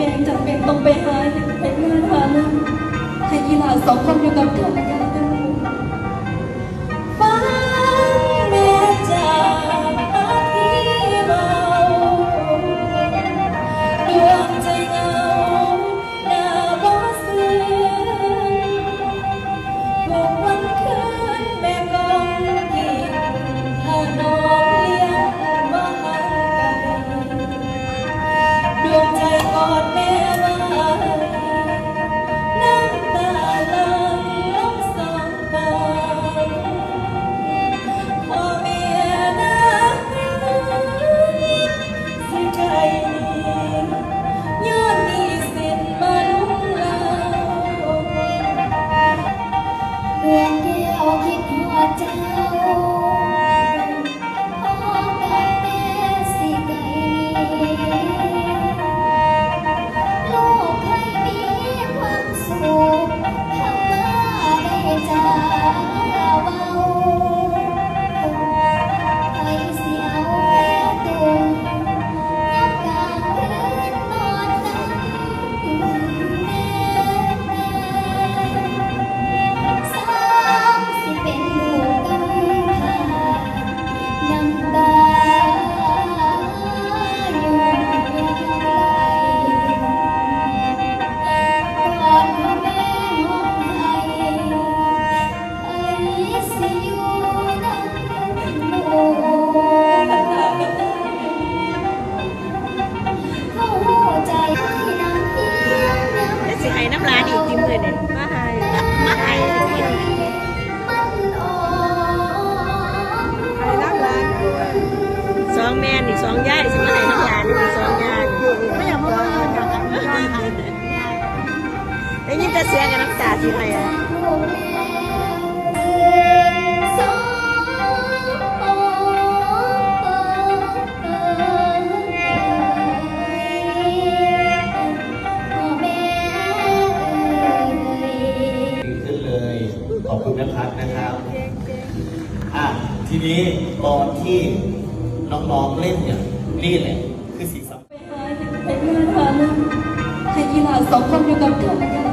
เป็นจำเป็นต้องไปหาเห็นเป็นเเธอนั้นให้กีฬาสองคนอยู่กับเธอีสองย่ายสมัยน้ำยานี่สองย่ายไม่อยากมาเบิ่ากันค่ะได้ยินแต่เสียงกับน้ำตาที่ไหลอะขอบคุณนะครับนะครับ อะ ทีนี้ตอนที่ น้องๆเล่นเนี่ยนี่แหละคือสีสันไปหาเห็นเพื่อนเธอนะให้กีฬาสองคนอยู่กับเธอ